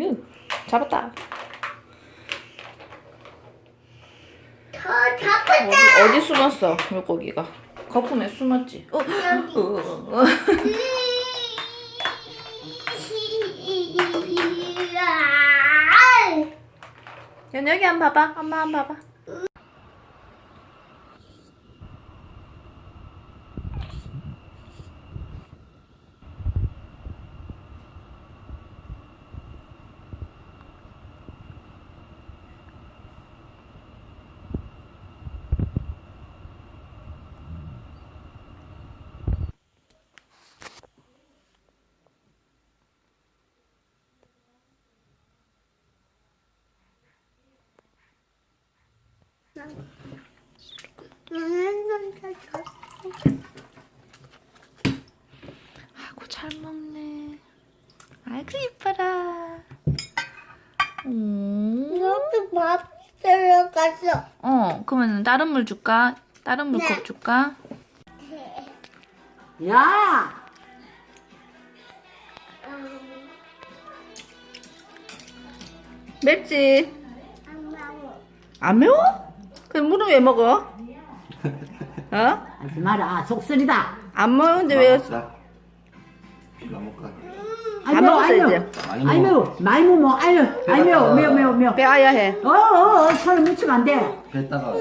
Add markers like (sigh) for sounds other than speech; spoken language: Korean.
응, 잡았다. 저 잡았다. 어디, 어디 숨었어, 물고기가? 거품에 숨었지. 어, 여기. 어, 어. (laughs) 연 한번 봐봐. 엄마 한 번 봐봐. 아이고 잘 먹네. 아이고 이뻐라. 오. 여기 밥 들어갔어. 어, 그러면 다른 물 줄까? 다른 물컵 네. 줄까? 야! 맵지? 엄마는 안 매워? 그럼 물은 왜 먹어? 어? 하지 마라. 속쓰리다. 안 먹는데 왜? 이거 먹을까? 아이 다 매워, 먹었어, 아이 매워. 이제. 아이. 매워. 많이 먹어. 아유, 아이 매워. 매워, 매워, 매워. 빼아야 해. 어, 어, 어. 손을 묻히면 안 돼. 뱉다가